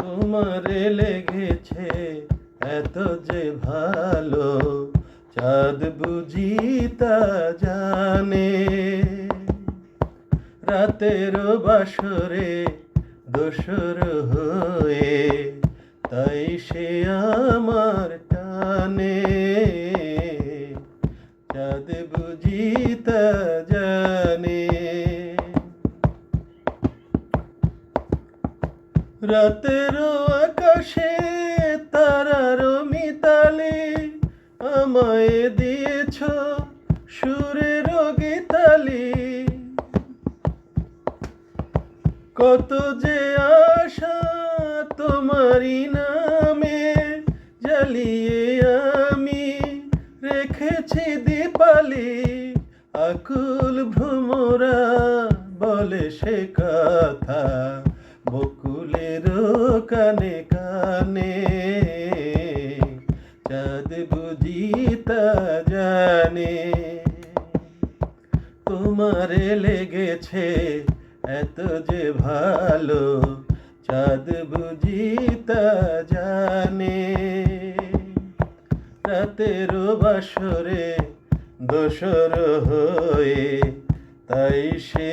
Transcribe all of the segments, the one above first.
তোমারে লেগেছে এত যে ভালো চাঁদ বুঝি তা জানে। রাতের বাসরে দোসর হয়ে তাই সে আমার টানে। চাঁদ বুঝি তা জানে। রাতের আকাশে তারার মিতালে আমায় দিয়েছ সুরের গীতালি। কত যে আশা তোমারই নামে জ্বালিয়ে আমি রেখেছি দীপালি। আকুল ভ্রমরা বলে সে কথা, বকুলের কানে কানে। চাঁদ বুঝি তা জানে, তোমারে লেগেছে এত যে ভালো। চাঁদ বুঝি তা জানে। রাতের বাসরে দোসর হয়ে তাই সে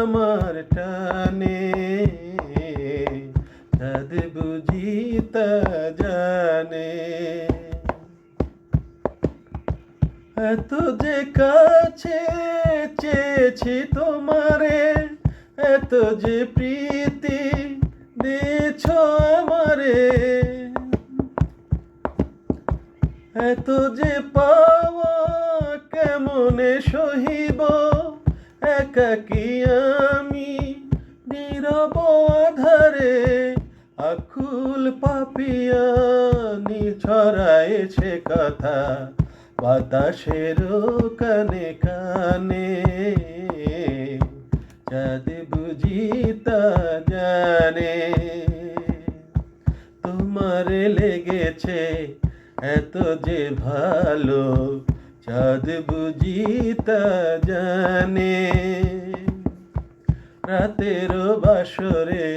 আমার টানে। চাঁদ বুঝি তা জানে। এত যে কাছে চেয়েছি তোমারে, এত যে প্রীতি এত যে পাওয়া কেমনে সহিব? একাকি আমি? নীরব আধারে আকুল পাপিয়া ছড়াইছে কথা। বাতাসের কানে কানে চাঁদ বুঝি তা জানে। তোমার লেগেছে এত যে ভালো চাঁদ বুঝি তা জানে রাতের বাসরে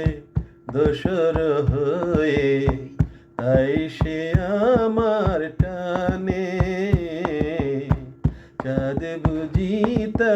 দোসর হয়ে তাই সে আমার টানে চাঁদ বুঝি তা